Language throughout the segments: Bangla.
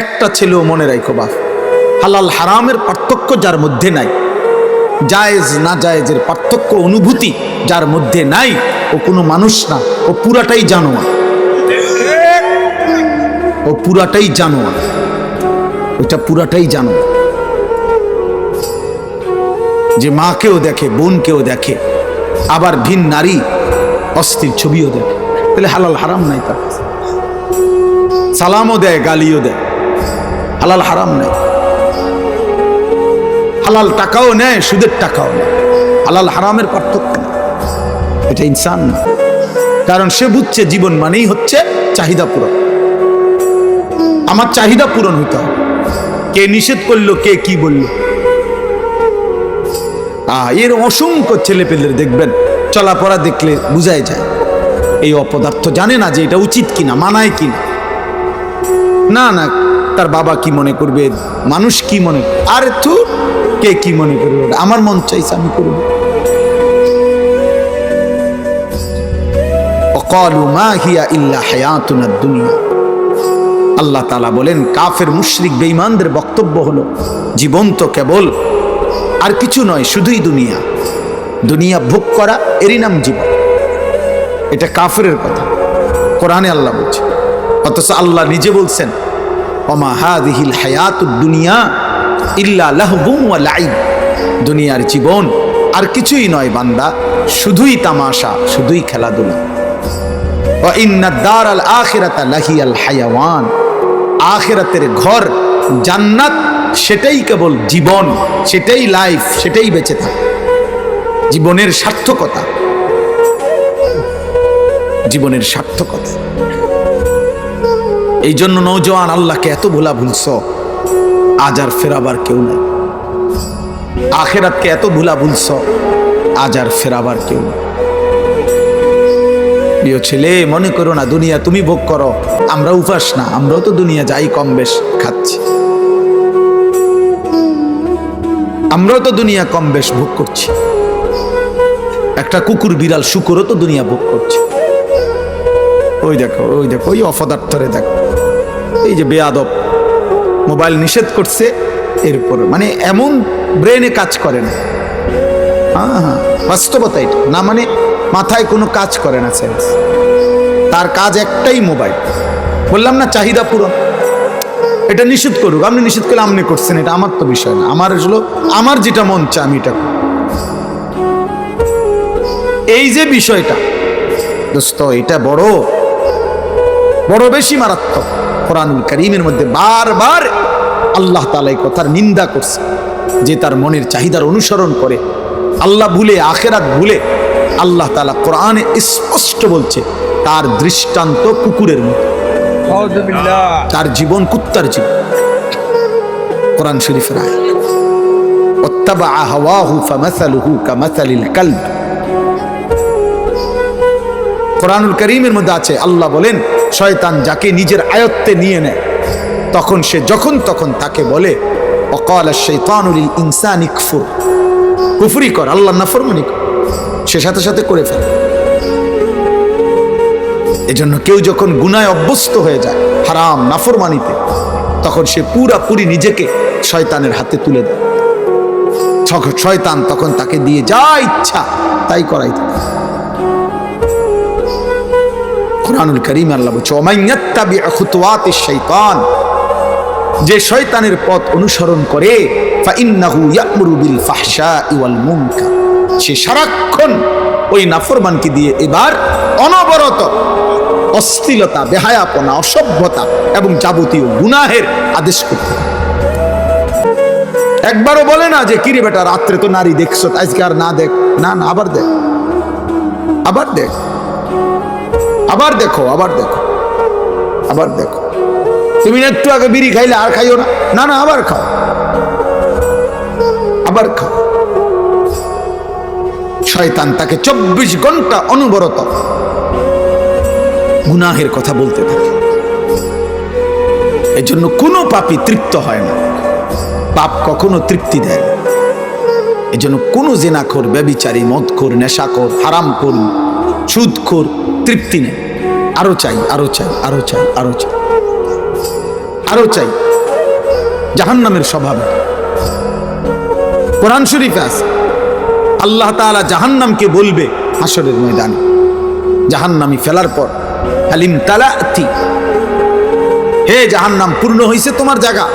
একটা ছেলেও মনে রাখো বাপ। হালাল হারামের পার্থক্য যার মধ্যে নাই। জায়েজ না জায়েজের পার্থক্য অনুভূতি যার মধ্যে নাই, ও কোনো মানুষ না, ও পুরাটাই জানোয়ার ও পুরাটাই জানোয়ার ওটা পুরাটাই জানো যে মাকেও দেখে, বোনকেও দেখে, আবার ভিন নারী অস্থির ছবিও দেখে। তাহলে হালাল হারাম নাই তার। সালামও দেয়, গালিও দেয়। হালাল হারাম নাই। হালাল টাকাও নেয়, সুদের টাকাও নেয়। হালাল হারামের পার্থক্য নেই। এটা ইনসান না। কারণ সে বুঝছে জীবন মানেই হচ্ছে চাহিদা পূরণ। আমার চাহিদা পূরণ হইতে হবে। কে নিষেধ করল, কে কি বলল? এর অসংখ্য ছেলে পেলের দেখবেন চলাপড়া দেখলে বুঝাই যায়। এই অপদার্থ জানে না যে এটা উচিত কিনা, মানায় কিনা। না না তার বাবা কি মনে করবে? মানুষ কি মনে আর তু কে কি মনে করবে? আমার মন চাইছে আমি করব। আল্লাহ তালা বলেন, কাফের মুশরিক বক্তব্য জীবন তো কেবল আর কিছু নয়, শুধুই দুনিয়া। দুনিয়া ভোগ করা এরই নাম জীবন। এটা কাফের কথা। কোরআনে আল্লাহ বলছে, অথচ আল্লাহ নিজে বলছেন দুনিয়া ওয়া দুনিয়ার জীবন আর কিছুই নয় বান্দা, শুধুই তামাশা, শুধুই খেলাধুলা। ওয়া ইন্না দারাল আখিরাতা লাহিয়াল হায়াওয়ান। আখিরাতের ঘর জান্নাত, সেটাই কেবল জীবন, সেটাই লাইফ, সেটাই বেঁচে থাকে। জীবনের সার্থকতা। জীবনের সার্থকতা। এই জন্য নৌজওয়ান আল্লাহকে এত ভোলা ভুলছ? আজ আর ফেরাবার কেউ নাই। আখেরাতকে এত ভুলা ভুলছ? আজ আর ফেরাবার কেউ নেই। প্রিয় ছেলে, মনে করো না, দুনিয়া তুমি ভোগ করো। আমরা উপাস না, আমরাও তো দুনিয়া যাই কম বেশ খাচ্ছি। আমরাও তো দুনিয়া কম বেশ ভোগ করছি। একটা কুকুর বিড়াল, শুকুরও তো দুনিয়া ভোগ করছে। ওই দেখো ওই দেখো, ওই অপদার্থরে দেখো। এই যে বেয়াদব, মোবাইল নিষেধ করছে, এরপর মানে এমন ব্রেনে কাজ করে না। হ্যাঁ হ্যাঁ বাস্তবতা এটা। না মানে মাথায় কোনো কাজ করে না সেন্স তার কাজ একটাই মোবাইল। বললাম না চাহিদা পূরণ। এটা নিষেধ করুক। আপনি নিষেধ করলে আপনি করছেন, এটা আমার তো বিষয় না। আমার হলো, আমার যেটা মন চায়, আমি এটা এই যে বিষয়টা, দোস্ত, এটা বড় বড় বেশি মারাত্মক। কোরআনুল করিমের মধ্যে বারবার আল্লাহ তালাই কথার নিন্দা করছে, যে তার মনের চাহিদার অনুসরণ করে। আল্লাহ ভুলে, আখেরাত ভুলে আল্লাহ তালা কোরআনে স্পষ্ট বলছে, তার দৃষ্টান্ত কুকুরের মতো। তার জীবন কুত্তার জীবন। কোরআন শরীফ রায় কোরআনুল করিমের মধ্যে আছে, আল্লাহ বলেন শয়তান যাকে নিজের আয়ত্তে নিয়ে নেয়, তখন সে যখন তখন তাকে বলে অকাল শৈতানুল ইনসান ইকফুর। কুফরি কর আল্লাহ নাফরমানি কর। সে সাথে সাথে করে ফেলে। এজন্য কেউ যখন গুনায় অভ্যস্ত হয়ে যায়, হারাম নাফরমানিতে, তখন সে পুরাপুরি নিজেকে শয়তানের হাতে তুলে দেয়। শয়তান তখন তাকে দিয়ে যা ইচ্ছা তাই করাইতে। কোরআনুল করিম আল্লাহ বলছে ওমাইয়াত্তাবি খুতুওয়াতিশ শাইতান। যে শয়তানের পথ অনুসরণ করে, ফাইন্নাহু ইয়ামুরু বিল ওয়াল মুনকার। সে সারাক্ষণ ওই নাফরমানকে দিয়ে এবার অনবরত অশ্লীলতা, বেহায়াপনা, অসভ্যতা এবং যাবতীয় গুনাহের আদেশ করতে একবারও বলে না যে, কিরে বেটা, রাত্রে তো নারী দেখছ আজকে আর না দেখ, না না, আবার দেখ আবার দেখ। আবার দেখো আবার দেখো আবার দেখো। তুমি একটু আগে বিড়ি খাইলে, আর খাইও না? না আবার খাও। আবার খাও। শয়তান তাকে চব্বিশ ঘণ্টা অনবরত গুনাহের কথা বলতে থাকে। এর জন্য কোনো পাপই তৃপ্ত হয় না। পাপ কখনো তৃপ্তি দেয় না। এই জন্য কোনো জেনাখোর, ব্যবিচারী, মদখোর, নেশাখোর, হারামখোর, সুদখোর তৃপ্তি নেই। আরও চাই আরও চাই আরও চাই আরও চাই। আরও চাই। জাহান্নামের স্বভাব। কোরআন শরীফে আছে। আল্লাহ তাআলা জাহান্নামকে বলবে হাসরের ময়দানে। জাহান্নামি ফেলার পর, হালিম তালাতি হে জাহান্নাম, পূর্ণ হয়েছে তোমার জায়গা।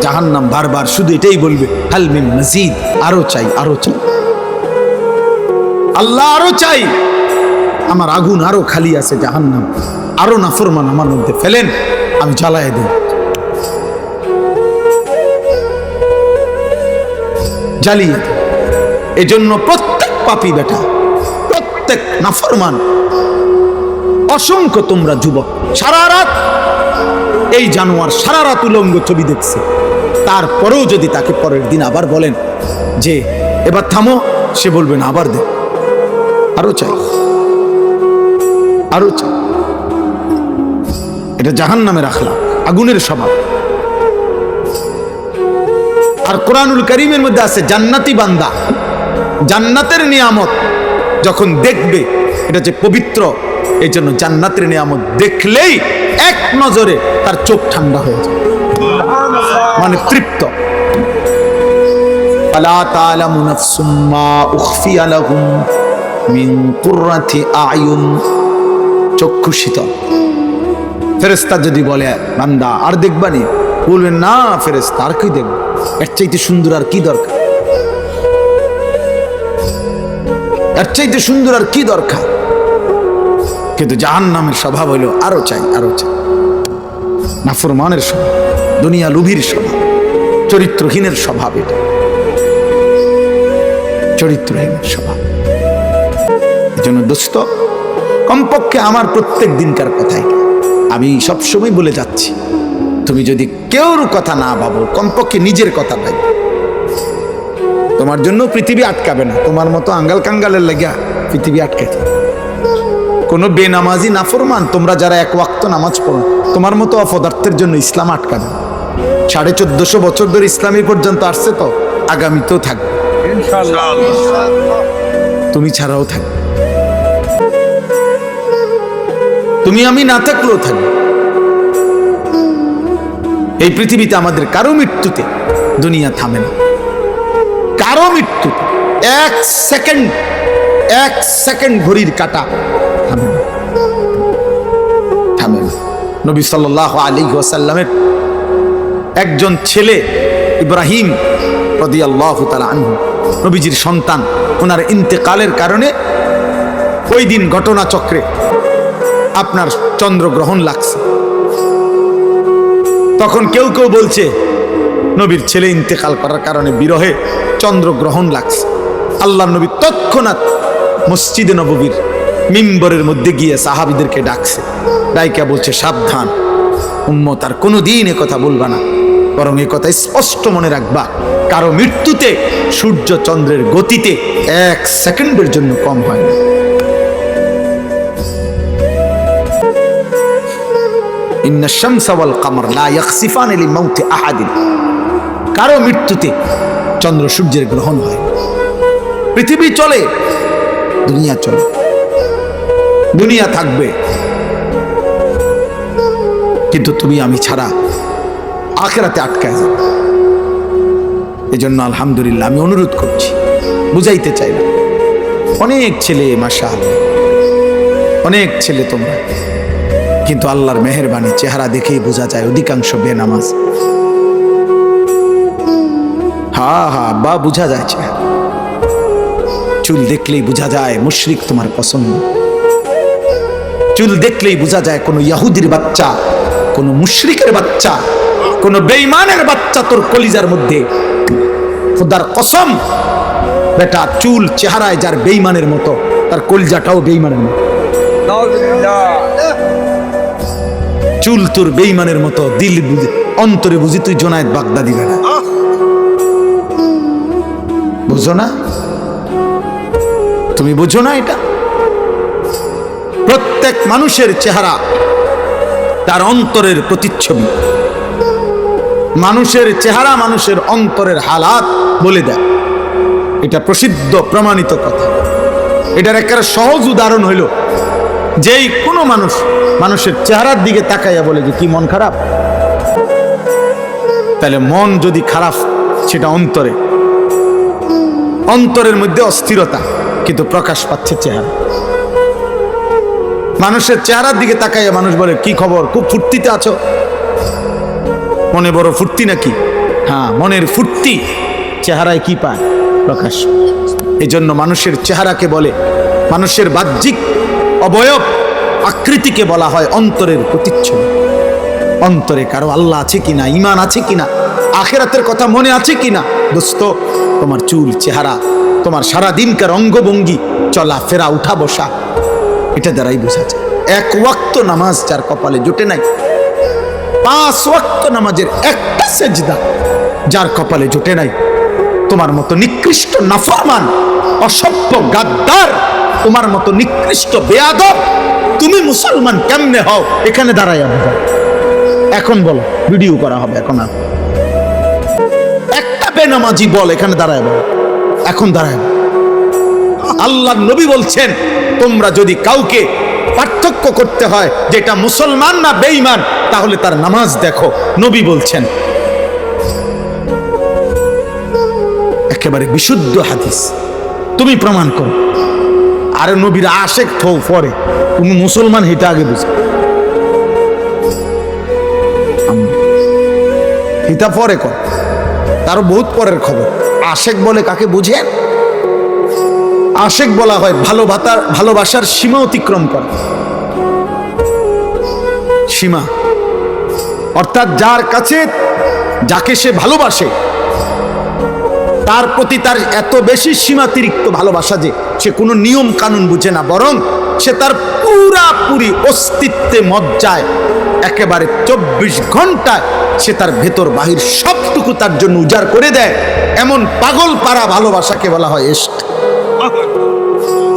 জাহান্নাম বারবার শুধু এটাই বলবে হালমিন মজিদ। আরও চাই আরও চাই। আল্লাহ আরও চাই। আমার আগুন আরও খালি আছে জাহান্নাম। আরও নাফরমান আমার মধ্যে ফেলেন, আমি জ্বালায় দিই জ্বালিয়ে এজন্য প্রত্যেক পাপি বেটা, প্রত্যেক নাফরমান, অসংখ্য তোমরা যুবক, সারা রাত এই জানোয়ার সারা রাত উলঙ্গ ছবি দেখছে। তারপরেও যদি তাকে পরের দিন আবার বলেন যে, এবার থামো, সে বলবে, না, আবার দে। আরও চাই। আরও এটা জাহান নামে রাখলাম আগুনের স্বভাব। আর কোরআনুল করিমের মধ্যে আছে জান্নাতি বান্দা। জান্নাতের নিয়ামত যখন দেখবে, এটা যে পবিত্র এই জন্য জান্নাতের নিয়ামত দেখলেই এক নজরে তার চোখ ঠান্ডা হয়ে যায়। মানে তৃপ্ত। আলা চক্ষু শীতল। ফেরেস্তা যদি বলে, বান্দা, আর দেখবানি বলবেন না ফেরেস্তা আর কি দেখব? এর চাইতে সুন্দর আর কি দরকার? এর চাইতে সুন্দর আর কি দরকার? কিন্তু জাহান নামের স্বভাব হইল আরও চাই আরও চাই। নাফরমানের স্বভাব, দুনিয়া লুভির স্বভাব, চরিত্রহীনের স্বভাব এটা। চরিত্রহীনের স্বভাব। এজন্য দোস্ত কমপক্ষে আমার প্রত্যেক দিনকার কথাই। আমি সবসময় বলে যাচ্ছি তুমি যদি কেউর কথা না ভাবো কমপক্ষে নিজের কথা ভাই তোমার জন্য পৃথিবী আটকাবে না তোমার মতো আঙ্গাল কাঙ্গালের লেগা পৃথিবী আটকে কোনো বেনামাজি নাফরমান তোমরা যারা এক ওয়াক্ত নামাজ পড়ো তোমার মতো অপদার্থের জন্য ইসলাম আটকাবে সাড়ে চোদ্দশো বছর ধরে ইসলামী পর্যন্ত আসছে তো আগামীতেও থাকবে। তুমি ছাড়াও থাকবে। তুমি, আমি না থাকলেও থাকবে। এই পৃথিবীতে আমাদের কারও মৃত্যুতে দুনিয়া থামে না। কারও মৃত্যুতে এক সেকেন্ড এক সেকেন্ড ঘড়ির কাটা থামে না। থামে না। নবী সাল্লাহ আলী ওয়াসাল্লামের একজন ছেলে ইব্রাহিম রদি আল্লাহ আনহু, নবীজির সন্তান ওনার ইন্তেকালের কারণে ওই দিন ঘটনা চক্রে আপনার চন্দ্রগ্রহণ লাগছে। তখন কেউ কেউ বলছে, নবীর ছেলে ইন্তেকাল করার কারণে বিরহে চন্দ্রগ্রহণ লাগছে। আল্লাহ নবী তৎক্ষণাৎ মসজিদে নববীর মিম্বরের মধ্যে গিয়ে সাহাবিদেরকে ডাকছে। ডাইকা বলছে, সাবধান, উম্মত আর কোনো দিন কথা বলবা না। বরং এ কথা স্পষ্ট মনে রাখবা, কারও মৃত্যুতে সূর্য চন্দ্রের গতিতে এক সেকেন্ডের জন্য কম হয় না। কারও মৃত্যুতে চন্দ্র সূর্যের গ্রহণ হয়। পৃথিবী চলে, দুনিয়া চলে, দুনিয়া থাকবে। কিন্তু তুমি আমি ছাড়া আখেরাতে আটকায় যাবে এই জন্য আলহামদুলিল্লাহ আমি অনুরোধ করছি, বুঝাইতে চাই অনেক ছেলে মাসা অনেক ছেলে তোমরা। কিন্তু আল্লাহর মেহরবানি চেহারা দেখেই বোঝা যায় অধিকাংশ বেনামাজ। হা হা, বা বোঝা যায় চেহারা। চুল দেখলেই বোঝা যায় মুশরিক তোমার পছন্দ। চুল দেখলেই বোঝা যায় কোনো ইয়াহুদির বাচ্চা, কোনো মুশরিকের বাচ্চা, কোনো বেইমানের বাচ্চা তোর কলিজার মধ্যে। খোদার কসম, বেটা চুল চেহারায় যার বেইমানের মতো, তার কলিজাটাও বেইমানের মতো। চুল তোর বেইমানের মতো, দিল বুঝি, অন্তরে বুঝি তুই জোনায়েত বাগদাদি বেড়া বুঝো না? তুমি বুঝো না এটা? প্রত্যেক মানুষের চেহারা তার অন্তরের প্রতিচ্ছবি। মানুষের চেহারা মানুষের অন্তরের হালাত বলে দেয়। এটা প্রসিদ্ধ, প্রমাণিত কথা। এটার একটা সহজ উদাহরণ হইল যেই কোনো মানুষ মানুষের চেহারার দিকে তাকাইয়া বলে যে, কি মন খারাপ? তাহলে মন যদি খারাপ, সেটা অন্তরে। অন্তরের মধ্যে অস্থিরতা, কিন্তু প্রকাশ পাচ্ছে চেহারা। মানুষের চেহারার দিকে তাকাইয়া মানুষ বলে, কি খবর? খুব ফুর্তিতে আছো? মনে বড় ফুর্তি নাকি? হ্যাঁ মনের ফুর্তি। চেহারায় কি পায়? প্রকাশ। এজন্য জন্য মানুষের চেহারাকে বলে, মানুষের বাহ্যিক অবয়ব আকৃতিকে বলা হয় অন্তরের প্রতিচ্ছবি। অন্তরে কারও আল্লাহ আছে কিনা ইমান আছে কিনা, আখেরাতের কথা মনে আছে কিনা? দোস্ত, তোমার চুল, চেহারা, তোমার সারা দিনকার অঙ্গভঙ্গি, চলা, ফেরা, উঠা, বসা, এটা দ্বারাই বোঝা যায়। এক ওয়াক্ত নামাজ যার কপালে জোটে নাই, পাঁচ ওয়াক্ত নামাজের একটা সেজদা যার কপালে জোটে নাই, তোমার মতো নিকৃষ্ট, নাফরমান, অসভ্য, গাদ্দার তোমার মতো নিকৃষ্ট বেয়াদব তুমি মুসলমান কেমনে হও? এখানে দাঁড়াইয়া বোঝা এখন বলো ভিডিও করা হবে এখন আর। একটা বেনামাজি বল, এখানে দাঁড়ায় বল এখন দাঁড়ায় আল্লাহ নবী বলছেন, তোমরা যদি কাউকে পার্থক্য করতে হয়, যেটা মুসলমান না বেঈমান, তাহলে তার নামাজ দেখো। নবী বলছেন, একেবারে বিশুদ্ধ হাদিস। তুমি প্রমাণ করো। আরে নবীর আশেক থৌ পরে। তুমি মুসলমান হেটা আগে বুঝে হিতা পরে কর। তার বহুত পরের খবর। আশেক বলে কাকে বুঝেন? আশেক বলা হয় ভালো ভালোবাতার ভালোবাসার সীমা অতিক্রম করে। সীমা। অর্থাৎ যার কাছে যাকে সে ভালোবাসে, তার প্রতি তার এত বেশি সীমাতিরিক্ত ভালোবাসা যে সে কোনো নিয়ম কানুন বুঝে না, বরং সে তার পুরাপুরি অস্তিত্বে মজ্জায়। একেবারে চব্বিশ ঘন্টায় সে তার ভেতর বাহির সবটুকু তার জন্য উজাড় করে দেয়। এমন পাগল পারা ভালোবাসাকে বলা হয় এস্ট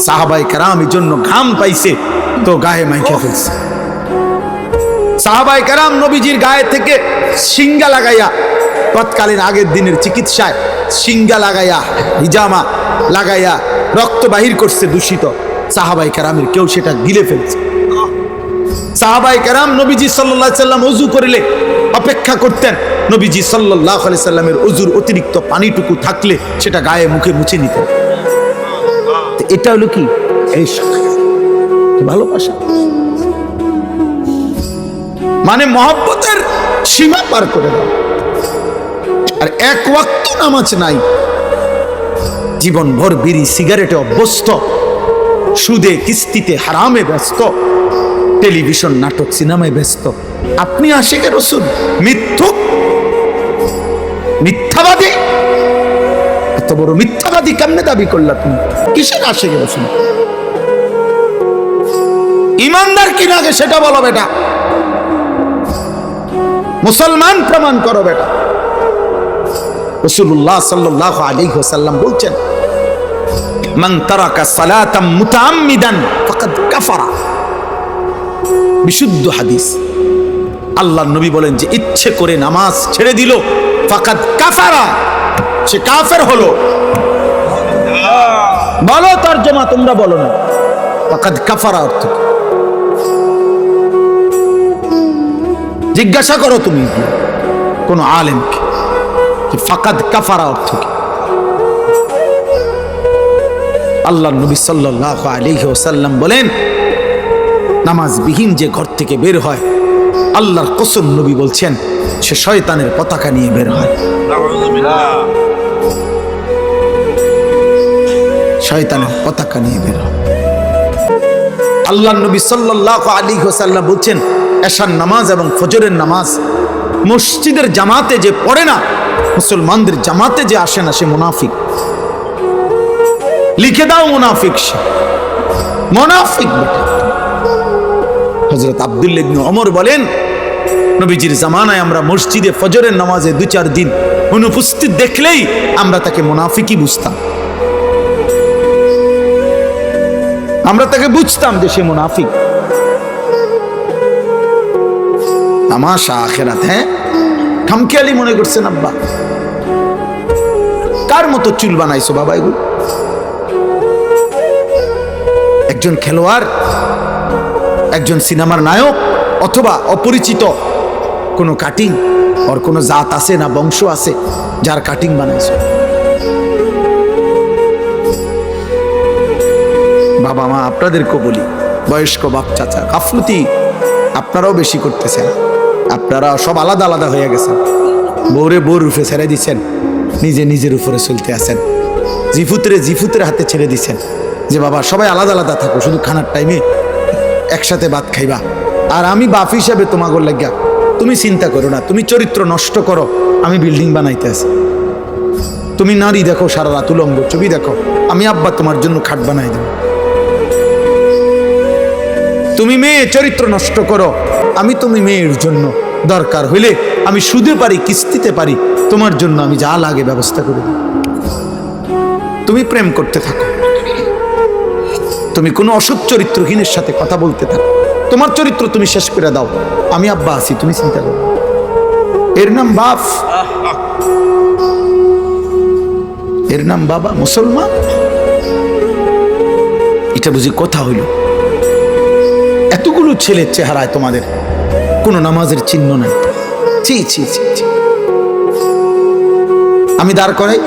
সাহাবাই কারাম এই জন্য ঘাম পাইছে, তো গায়ে মাইকে ফেলছে। সাহাবাই কারাম নবীজির গায়ে থেকে সিঙ্গা লাগাইয়া তৎকালীন আগের দিনের চিকিৎসায় সিঙ্গা লাগাইয়া, হিজামা লাগাইয়া রক্ত বাহির করছে দূষিত। সাহাবাই কারামের কেউ সেটা গিলে ফেলছে। সাহাবাই কারাম নবীজি সাল্লাহ সাল্লাম অজু করিলে অপেক্ষা করতেন। নবীজি সাল্লাহ আলি সাল্লামের অজুর অতিরিক্ত পানিটুকু থাকলে সেটা গায়ে মুখে মুছে নিতেন। এটা হলো কি? ভালোবাসা? মানে মহব্বতের সীমা পার করে দাও আর এক ওয়াক্ত নামাজ নাই। জীবন ভর বিড়ি সিগারেটে অভ্যস্ত, সুদে, কিস্তিতে হারামে ব্যস্ত, টেলিভিশন, নাটক, সিনেমায় ব্যস্ত। আপনি আশেকের রসুন মিথ্যুক, মিথ্যাবাদী? এত বড় মিথ্যাবাদী কেমনে দাবি করলা তুমি কিসের আশেকের রসুন ইমানদার কিনা আগে সেটা বলো বেটা। মুসলমান প্রমাণ করো বেটা। রসুল্লাহ সাল্লাহ আলী সাল্লাম বলছেন বিশুদ্ধ হাদিস। আল্লাহ নবী বলেন যে, ইচ্ছে করে নামাজ ছেড়ে দিল, ফাকাদ কাফারা, সে কাফের হলো। বলো তর্জমা তোমরা বলো না। ফাকাদ কাফারা অর্থ জিজ্ঞাসা করো তুমি। কোন আলেমকে। যে ফাকাদ কাফারা অর্থ কি? আল্লাহ নবী সাল্লাহ আলাইহি ওসাল্লাম বলেন, নামাজবিহীন যে ঘর থেকে বের হয়, আল্লাহর নবী বলছেন, সে শয়তানের পতাকা নিয়ে বের হয়। শয়তানের পতাকা নিয়ে বের হয়। আল্লাহ নবী সাল্লাহ আলী বলছেন, এশার নামাজ এবং ফজরের নামাজ মসজিদের জামাতে যে পড়ে না মুসলমানদের জামাতে যে আসে না, সে মুনাফিক। লিখে দাও মুনাফিক সে। মুনাফিক হজরত আব্দুল ইবনে ওমর বলেন, নবীজির জামানায় আমরা মসজিদে ফজরের নামাজে দু চার দিন অনুপস্থিত দেখলেই আমরা তাকে মুনাফিকই বুঝতাম। আমরা তাকে বুঝতাম যে সে মুনাফিক। তামাশা আখেরাত হ্যাঁ? খামখেয়ালি মনে করছেন, আব্বা? কার মতো চুল বানাইছো, বাবা এগুলো? একজন খেলোয়াড়, একজন সিনেমার নায়ক, অথবা অপরিচিত কোনো কাটিং, ওর কোনো জাত আছে না বংশ আছে, যার কাটিং বানাইছো? বাবা মা, আপনাদেরকেও বলি, বয়স্ক বাপ চাচা, গাফলতি আপনারাও বেশি করতেছেন। আপনারা সব আলাদা আলাদা হয়ে গেছেন। বউরে বউর রূপে ছেড়ে দিচ্ছেন, নিজে নিজের উপরে চলতে আছেন। জিফুতরে জিফুতের হাতে ছেড়ে দিচ্ছেন যে, বাবা, সবাই আলাদা আলাদা থাকো, শুধু খানার টাইমে একসাথে ভাত খাইবা। আর আমি বাপ হিসাবে তোমাগর লাগিয়া তুমি চিন্তা করো না, তুমি চরিত্র নষ্ট করো, আমি বিল্ডিং বানাইতে আছি। তুমি নারী দেখো, সারা রাত উলঙ্গ, ছবি দেখো, আমি আব্বা তোমার জন্য খাট বানাই দেবো। তুমি মেয়ে, চরিত্র নষ্ট করো, আমি তুমি মেয়ের জন্য দরকার হইলে আমি সুদে পারি, কিস্তিতে পারি, তোমার জন্য আমি যা লাগে ব্যবস্থা করে দিই তুমি প্রেম করতে থাকো। তুমি কোনো অসৎ চরিত্রহীনের সাথে কথা বলতে থাকো। তোমার চরিত্র তুমি শেষ করে দাও। আমি আব্বা আছি, তুমি চিন্তা করো। এর নাম বাপ। এর নাম বাবা মুসলমান। এটা বুঝি কথা হইল। এতগুলো ছেলের চেহারায় তোমাদের কোনো নামাজের চিহ্ন নাই। ছি ছি ছি ছি। আমি দাঁড় করাই।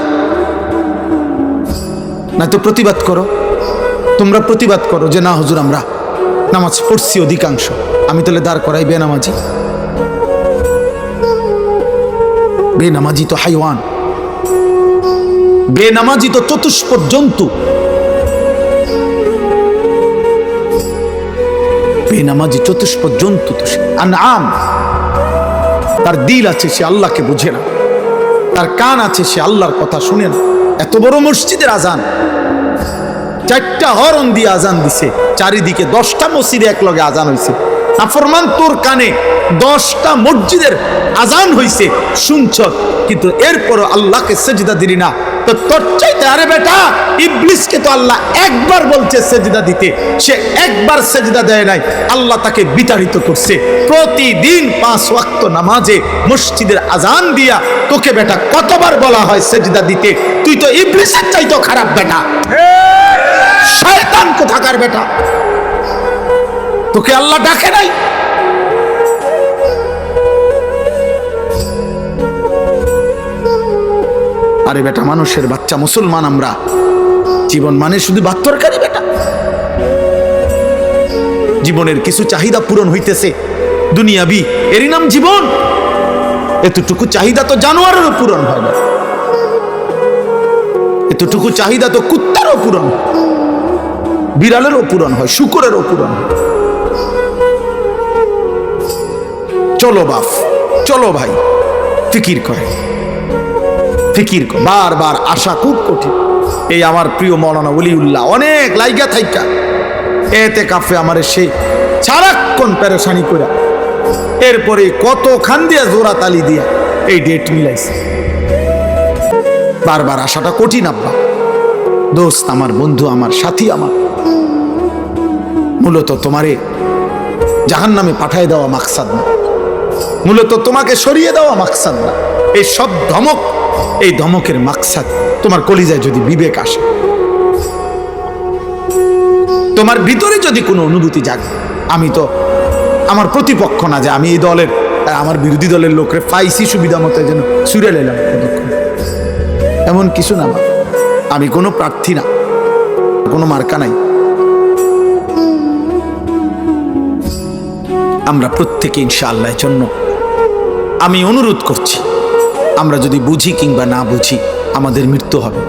না তো প্রতিবাদ করো। তোমরা প্রতিবাদ করো যে না, হুজুর, আমরা নামাজ পড়ছি অধিকাংশ। আমি তাহলে দাঁড় করাই বেনামাজি। বেনামাজি তো হাইওয়ান। বেনামাজি তো চতুষ্পদ জন্তু। বেনামাজি চতুষ্পদ জন্তু তো সে আম তার দিল আছে, সে আল্লাহকে বুঝে না। তার কান আছে, সে আল্লাহর কথা শুনে না। এত বড় মসজিদের আজান। চারটা হরন দিয়ে আজান দিছে। চারিদিকে দশটা মসজিদে এক লগে আজান হয়েছে আফরমান তোর কানে দশটা মসজিদের আজান হইছে। শুনছ? কিন্তু এরপরও আল্লাহকে সেজদা দিলি না। তো তোর চাইতে আরে বেটা ইবলিসকে তো আল্লাহ একবার বলছে সেজদা দিতে। সে একবার সেজদা দেয় নাই আল্লাহ তাকে বিতাড়িত করছে। প্রতিদিন পাঁচ ওয়াক্ত নামাজে মসজিদের আজান দিয়া তোকে বেটা কতবার বলা হয় সেজদা দিতে। তুই তো ইবলিসের চাইতো খারাপ বেটা। শয়তান কোথাকার বেটা? তোকে আল্লাহ ডাকে নাই? আরে বেটা, মানুষের বাচ্চা মুসলমান আমরা। জীবন মানে শুধু বাত্তরকারী বেটা। জীবনের কিছু চাহিদা পূরণ হইতেছে। দুনিয়াবি, এরই নাম জীবন। এতটুকু চাহিদা তো জানোয়ারেরও পূরণ হয় না। এতটুকু চাহিদা তো কুত্তারও পূরণ বিড়ালেরও পূরণ হয়, শুকরেরও পূরণ হয়। চলো বাপ, চলো ভাই, ফিকির করে ফিকির কর। বারবার আশা খুব কঠিন। এই আমার প্রিয় মৌলানা উলিউল্লাহ অনেক লাইগা থাইকা। এতে কাফে আমার সে সারাক্ষণ পেরেশানি করে। এরপরে কত খান দিয়া জোড়া তালি দিয়া এই ডেট মিলাইছে। বারবার আশাটা কঠিন, আব্বা। দোস্ত, আমার বন্ধু, আমার সাথী, আমার। মূলত তোমারে জাহান নামে পাঠায় দেওয়া মাকসাদ না। মূলত তোমাকে সরিয়ে দেওয়া মাকসাদ না। এই সব ধমক এই ধমকের মাকসাদ তোমার কলিজায় যদি বিবেক আসে, তোমার ভিতরে যদি কোনো অনুভূতি জাগে, আমি তো আমার প্রতিপক্ষ না যে আমি এই দলের আমার বিরোধী দলের লোকরে পাইছি সুবিধা মতো যেন সুরে কতক্ষণ এমন কিছু না আমি কোনো প্রার্থী না, কোনো মার্কা নাই। আমরা প্রত্যেকে ইনশাআল্লাহ জন্য আমি অনুরোধ করছি আমরা যদি বুঝি কিংবা না বুঝি, আমাদের মৃত্যু হবে।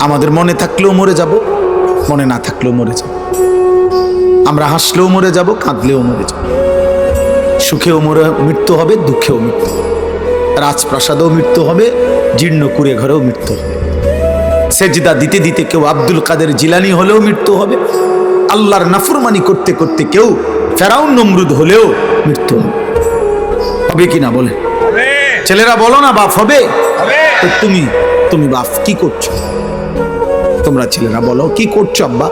আমাদের মনে থাকলেও মরে যাব, মনে না থাকলেও মরে যাব। আমরা হাসলেও মরে যাব, কাঁদলেও মরে যাব। সুখেও মরে, মৃত্যু হবে, দুঃখেও মৃত্যু। রাজপ্রাসাদেও মৃত্যু হবে, জীর্ণ কুড়ে ঘরেও মৃত্যু হবে। সেজদা দিতে দিতে কেউ আব্দুল কাদের জিলানি হলেও মৃত্যু হবে। আল্লাহর নাফরমানি করতে করতে কেউ ফেরাউন নমরুদ হলেও মৃত্যু হবে। হবে কি না বলে ছেলেরা বলো না বাপ হবে? তুমি তুমি বাপ কি করছ? তোমরা ছেলেরা বলো কি করছ আব্বা?